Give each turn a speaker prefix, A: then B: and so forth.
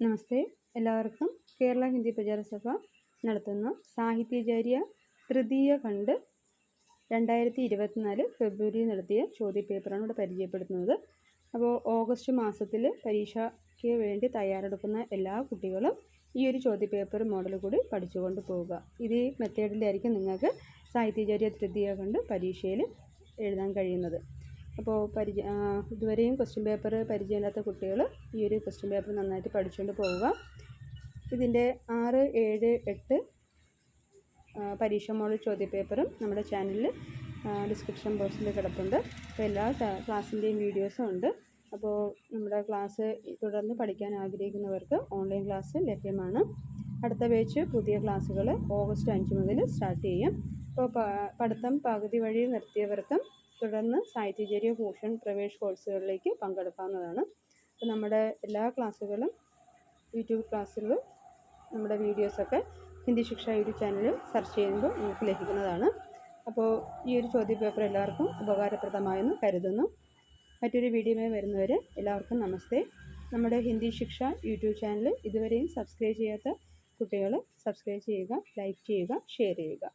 A: നമസ്തേ. എല്ലാവർക്കും കേരള ഹിന്ദി പ്രചാരസഭ നടത്തുന്ന സാഹിത്യചാര്യ തൃതീയ കണ്ട് രണ്ടായിരത്തി ഇരുപത്തിനാല് ഫെബ്രുവരി നടത്തിയ ചോദ്യപേപ്പറാണ് ഇവിടെ പരിചയപ്പെടുത്തുന്നത്. അപ്പോൾ ഓഗസ്റ്റ് മാസത്തിൽ പരീക്ഷയ്ക്ക് വേണ്ടി തയ്യാറെടുക്കുന്ന എല്ലാ കുട്ടികളും ഈ ഒരു ചോദ്യപേപ്പർ മോഡൽ കൂടി പഠിച്ചുകൊണ്ട് പോവുക. ഇത് മെത്തേഡിലായിരിക്കും നിങ്ങൾക്ക് സാഹിത്യചാര്യ തൃതീയ കണ്ട് പരീക്ഷയിൽ എഴുതാൻ കഴിയുന്നത്. അപ്പോൾ പരിചയ ഇതുവരെയും ക്വസ്റ്റ്യൻ പേപ്പർ പരിചയമില്ലാത്ത കുട്ടികൾ ഈ ഒരു ക്വസ്റ്റ്യൻ പേപ്പർ നന്നായിട്ട് പഠിച്ചുകൊണ്ട് പോവുക. ഇതിന്റെ ആറ് ഏഴ് എട്ട് പരീക്ഷ മോഡൽ ചോദ്യപേപ്പറും നമ്മുടെ ചാനലിൽ ഡിസ്ക്രിപ്ഷൻ ബോക്സിൽ കിടപ്പുണ്ട്. അപ്പോൾ എല്ലാ ക്ലാസ്സിന്റെയും വീഡിയോസും ഉണ്ട്. അപ്പോൾ നമ്മുടെ ക്ലാസ് തുടർന്ന് പഠിക്കാൻ ആഗ്രഹിക്കുന്നവർക്ക് ഓൺലൈൻ ക്ലാസ് ലഭ്യമാണ്. അടുത്ത പേജ് പുതിയ ക്ലാസ്സുകൾ ഓഗസ്റ്റ് അഞ്ച് മുതൽ സ്റ്റാർട്ട് ചെയ്യും. അപ്പോൾ പഠിത്തം പകുതി വഴി നിർത്തിയവർക്കും തുടർന്ന് സാഹിത്യചര്യ ഭൂഷൺ പ്രവേശ് കോഴ്സുകളിലേക്ക് പങ്കെടുക്കാവുന്നതാണ്. അപ്പോൾ നമ്മുടെ എല്ലാ ക്ലാസ്സുകളും യൂട്യൂബ് ക്ലാസ്സുകളും നമ്മുടെ വീഡിയോസൊക്കെ ഹിന്ദി ശിക്ഷ യൂട്യൂബ് ചാനലിൽ സെർച്ച് ചെയ്യുമ്പോൾ നിങ്ങൾക്ക് ലഭിക്കുന്നതാണ്. അപ്പോൾ ഈ ഒരു ചോദ്യപേപ്പർ എല്ലാവർക്കും ഉപകാരപ്രദമായെന്ന് കരുതുന്നു. മറ്റൊരു വീഡിയോയുമായി വരുന്നവർ എല്ലാവർക്കും നമസ്തേ. നമ്മുടെ ഹിന്ദി ശിക്ഷ യൂട്യൂബ് ചാനൽ ഇതുവരെയും സബ്സ്ക്രൈബ് ചെയ്യാത്ത കുട്ടികൾ സബ്സ്ക്രൈബ് ചെയ്യുക ലൈക്ക് ചെയ്യുക ഷെയർ ചെയ്യുക.